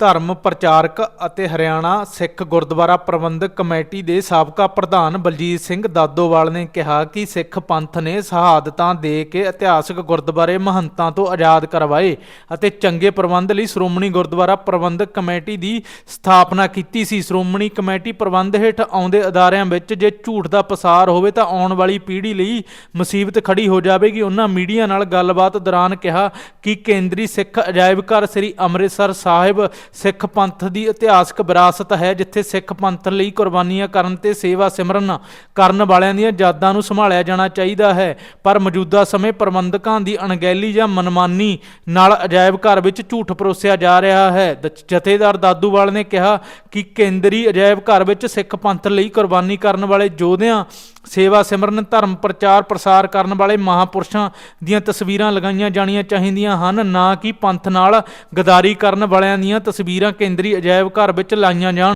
ਧਰਮ ਪ੍ਰਚਾਰਕ ਅਤੇ ਹਰਿਆਣਾ ਸਿੱਖ ਗੁਰਦੁਆਰਾ ਪ੍ਰਬੰਧਕ ਕਮੇਟੀ ਦੇ ਸਾਬਕਾ ਪ੍ਰਧਾਨ ਬਲਜੀਤ ਸਿੰਘ ਦਾਦੋਵਾਲ ਨੇ ਕਿਹਾ ਕਿ ਸਿੱਖ ਪੰਥ ਨੇ ਸ਼ਹਾਦਤਾਂ ਦੇ ਕੇ ਇਤਿਹਾਸਕ ਗੁਰਦੁਆਰੇ ਮਹੰਤਾਂ ਤੋਂ ਆਜ਼ਾਦ ਕਰਵਾਏ ਅਤੇ ਚੰਗੇ ਪ੍ਰਬੰਧ ਲਈ ਸ਼੍ਰੋਮਣੀ ਗੁਰਦੁਆਰਾ ਪ੍ਰਬੰਧਕ ਕਮੇਟੀ ਦੀ ਸਥਾਪਨਾ ਕੀਤੀ ਸੀ। ਸ਼੍ਰੋਮਣੀ ਕਮੇਟੀ ਪ੍ਰਬੰਧ ਹੇਠ ਆਉਂਦੇ ਅਦਾਰਿਆਂ ਵਿੱਚ ਜੇ ਝੂਠ ਦਾ ਪਸਾਰ ਹੋਵੇ ਤਾਂ ਆਉਣ ਵਾਲੀ ਪੀੜ੍ਹੀ ਲਈ ਮੁਸੀਬਤ ਖੜੀ ਹੋ ਜਾਵੇਗੀ। ਉਹਨਾਂ ਮੀਡੀਆ ਨਾਲ ਗੱਲਬਾਤ ਦੌਰਾਨ ਕਿਹਾ ਕਿ ਕੇਂਦਰੀ ਸਿੱਖ ਅਜਾਇਬ ਘਰ ਸ੍ਰੀ ਅੰਮ੍ਰਿਤਸਰ ਸਾਹਿਬ ਸਿੱਖ ਪੰਥ ਦੀ ਇਤਿਹਾਸਕ ਵਿਰਾਸਤ ਹੈ, ਜਿੱਥੇ ਸਿੱਖ ਪੰਥ ਲਈ ਕੁਰਬਾਨੀਆਂ ਕਰਨ ਤੇ ਸੇਵਾ ਸਿਮਰਨ ਕਰਨ ਵਾਲਿਆਂ ਦੀਆਂ ਯਾਦਾਂ ਨੂੰ ਸੰਭਾਲਿਆ ਜਾਣਾ ਚਾਹੀਦਾ ਹੈ। ਪਰ ਮੌਜੂਦਾ ਸਮੇਂ ਪ੍ਰਬੰਧਕਾਂ ਦੀ ਅਣਗਹਿਲੀ ਜਾਂ ਮਨਮਾਨੀ ਨਾਲ ਅਜਾਇਬ ਘਰ ਵਿੱਚ ਝੂਠ ਪਰੋਸਿਆ ਜਾ ਰਿਹਾ ਹੈ। ਦ- ਜਥੇਦਾਰ ਦਾਦੂਵਾਲ ਨੇ ਕਿਹਾ ਕਿ ਕੇਂਦਰੀ ਅਜਾਇਬ ਘਰ ਵਿੱਚ ਸਿੱਖ ਪੰਥ ਲਈ ਕੁਰਬਾਨੀ ਕਰਨ ਵਾਲੇ ਯੋਧਿਆਂ ਸੇਵਾ, ਸਿਮਰਨ, ਧਰਮ ਪ੍ਰਚਾਰ, ਪ੍ਰਸਾਰ ਕਰਨ ਵਾਲੇ ਮਹਾਪੁਰਸ਼ਾਂ ਦੀਆਂ ਤਸਵੀਰਾਂ ਲਗਾਈਆਂ ਜਾਣੀਆਂ ਚਾਹੀਦੀਆਂ ਹਨ, ਨਾ ਕਿ ਪੰਥ ਨਾਲ ਗਦਾਰੀ ਕਰਨ ਵਾਲਿਆਂ ਦੀਆਂ ਤਸਵੀਰਾਂ ਕੇਂਦਰੀ ਅਜਾਇਬ ਘਰ ਵਿੱਚ ਲਾਈਆਂ ਜਾਣ।